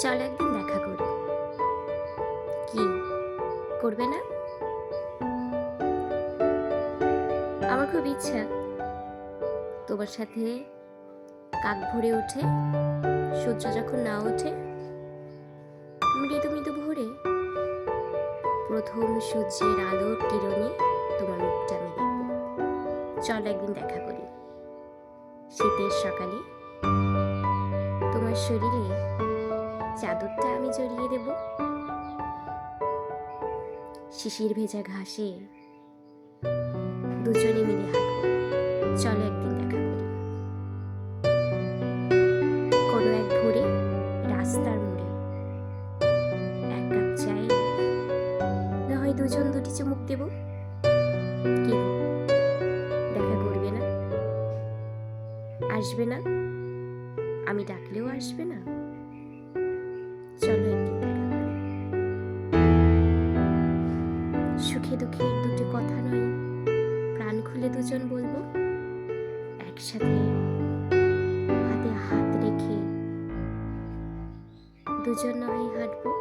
চল একদিন দেখা করি। কি? করবে না? আমার খুব ইচ্ছা। তোমার সাথে কাক ভরে ওঠে, সূর্য যখন না ওঠে, মৃদু মৃদু ভোরে প্রথম সূর্যের আলোর কিরণে তোমার মুখটা আমি চল একদিন দেখা করি। শীতের সকালে তোমার শরীরে চাদরটা আমি জড়িয়ে দেব। শিশির ভেজা ঘাসে দুজনে মিলে হাঁটবো। চলো একদিন দেখা করি। কোনো এক ভোরে, রাস্তার মোড়ে এক কাপ চাই না হয় দুজন দুটি চুমুক দেব। কি দেখা করবে না। আসবে না। আমি ডাকলেও আসবে না। সুখে দুঃখে দুটি কথা নয়। প্রাণ খুলে দুজন বলব। একসাথে হাতে হাত রেখে দুজন নয় হাঁটবো।